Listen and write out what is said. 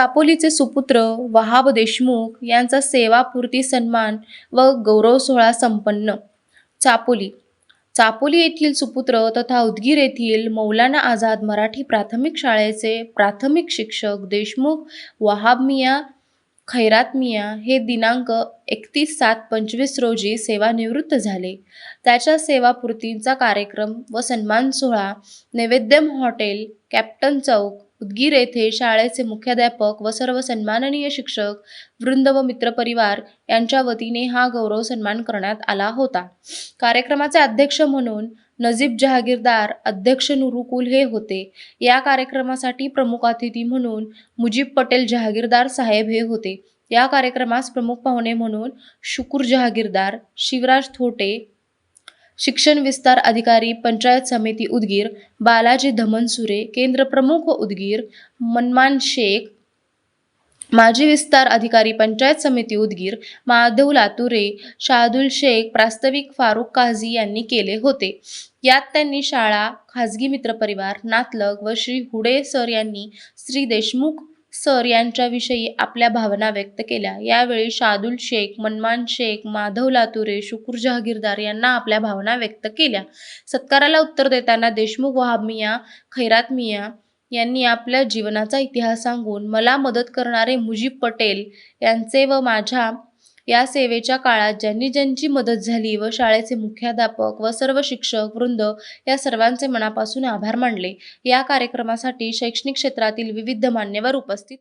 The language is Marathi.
चापोलीचे सुपुत्र वहाब देशमुख यांचा सेवापूर्ती सन्मान व गौरव सोहळा संपन्न. चापोली. चापोली येथील सुपुत्र तथा उदगीर येथील मौलाना आझाद मराठी प्राथमिक शाळेचे प्राथमिक शिक्षक देशमुख वहाब मिया खैरात मिया हे दिनांक एकतीस सात पंचवीस रोजी सेवानिवृत्त झाले. त्याच्या सेवापूर्तींचा कार्यक्रम व सन्मान सोहळा नैवेद्यम हॉटेल कॅप्टन चौक उदगीर येथे शाळेचे मुख्याध्यापक व सर्व सन्माननीय शिक्षक वृंद व मित्रपरिवार यांच्या वतीने हा गौरव सन्मान करण्यात आला होता. कार्यक्रमाचे अध्यक्ष म्हणून नजीब जहागीरदार अध्यक्ष नुरुकुल हे होते. या कार्यक्रमासाठी प्रमुख अतिथी म्हणून मुजीब पटेल जहागीरदार साहेब हे होते. या कार्यक्रमास प्रमुख पाहुणे म्हणून शुकूर जहागीरदार शिवराज थोटे शिक्षण विस्तार अधिकारी पंचायत समिती उदगीर बालाजी धमनसुरे केंद्र प्रमुख उदगीर मनमान शेख माजी विस्तार अधिकारी पंचायत समिती उदगीर माधव लातुरे शाहदुल शेख प्रास्ताविक फारुख काझी यांनी केले होते. यात त्यांनी शाळा खाजगी मित्रपरिवार नातलग व श्री हुडे सर यांनी श्री देशमुख सर यांच्याविषयी आपल्या भावना व्यक्त केल्या. यावेळी शादुल शेख मनमान शेख माधव लातुरे शुकूर जहागीरदार यांना आपल्या भावना व्यक्त केल्या. सत्काराला उत्तर देताना देशमुख वहाब मिया खैरात मिया यांनी आपल्या जीवनाचा इतिहास सांगून मला मदत करणारे मुजीब पटेल यांचे व माझ्या या सेवेच्या काळात ज्यांनी ज्यांची मदत झाली व शाळेचे मुख्याध्यापक व सर्व शिक्षक वृंद या सर्वांचे मनापासून आभार मानले. या कार्यक्रमासाठी शैक्षणिक क्षेत्रातील विविध मान्यवर उपस्थित